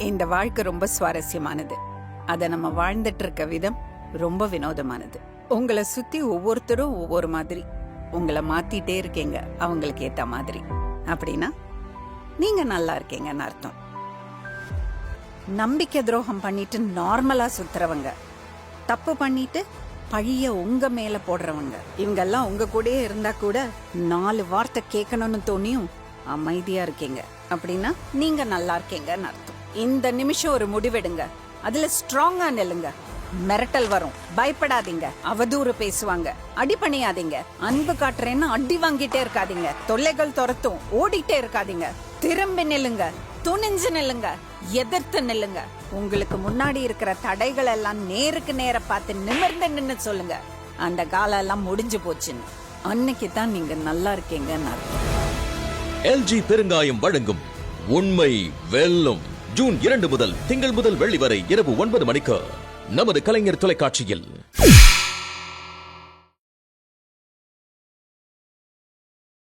இந்த வாழ்க்கை ரொம்ப சுவாரஸ்யமானது. அதை நம்ம வாழ்ந்துட்டு இருக்க விதம் ரொம்ப வினோதமானது. உங்களை சுத்தி ஒவ்வொருத்தரும் ஒவ்வொரு மாதிரி. உங்களை மாத்திட்டே இருக்கீங்க அவங்களுக்கு ஏத்த மாதிரி. அப்படின்னா நீங்க நல்லா இருக்கீங்கன்னு அர்த்தம். நம்பிக்கை துரோகம் பண்ணிட்டு நார்மலா சுத்துறவங்க. தப்பு பண்ணிட்டு பழிய உங்க மேல போடுறவங்க. இவங்கெல்லாம் உங்க கூடயே இருந்தா கூட நாலு வார்த்தை கேட்கணும்னு தோணியும் அமைதியா இருக்கீங்க. அப்படின்னா நீங்க நல்லா இருக்கீங்கன்னு அர்த்தம். இந்த நிமிஷம் ஒரு முடிவெடுங்க. அதுல ஸ்ட்ராங்கா நெல்லுங்க. மிரட்டல் வரும். பயப்படாதீங்க. அவதூறு பேசுவாங்க. அடி பண்ணியாதீங்க அன்பு காட்டுறேன்னு அடி வாங்கிட்டே இருக்காதீங்க. தொல்லைகள் துரத்தும். ஓடிட்டே இருக்காதீங்க. திரும்பி நில்லுங்க. துணிஞ்சு நில்லுங்க. எதிர்த்து நில்லுங்க. உங்களுக்கு முன்னாடி இருக்கிற தடைகள் எல்லாம் நேருக்கு நேர பார்த்து நிமிர்ந்து நின்னு சொல்லுங்க. அந்த காலம் எல்லாம் முடிஞ்சு போச்சுன்னு. அன்னைக்கு தான் நீங்க நல்லா இருக்கீங்கன்னு எல்ஜி பெருங்காயம் வழங்கும் உண்மை வெல்லும். ஜூன் இரண்டு முதல் திங்கள் முதல் வெள்ளி வரை இரவு ஒன்பது மணிக்கு நமது கலைஞர் தொலைக்காட்சியில்.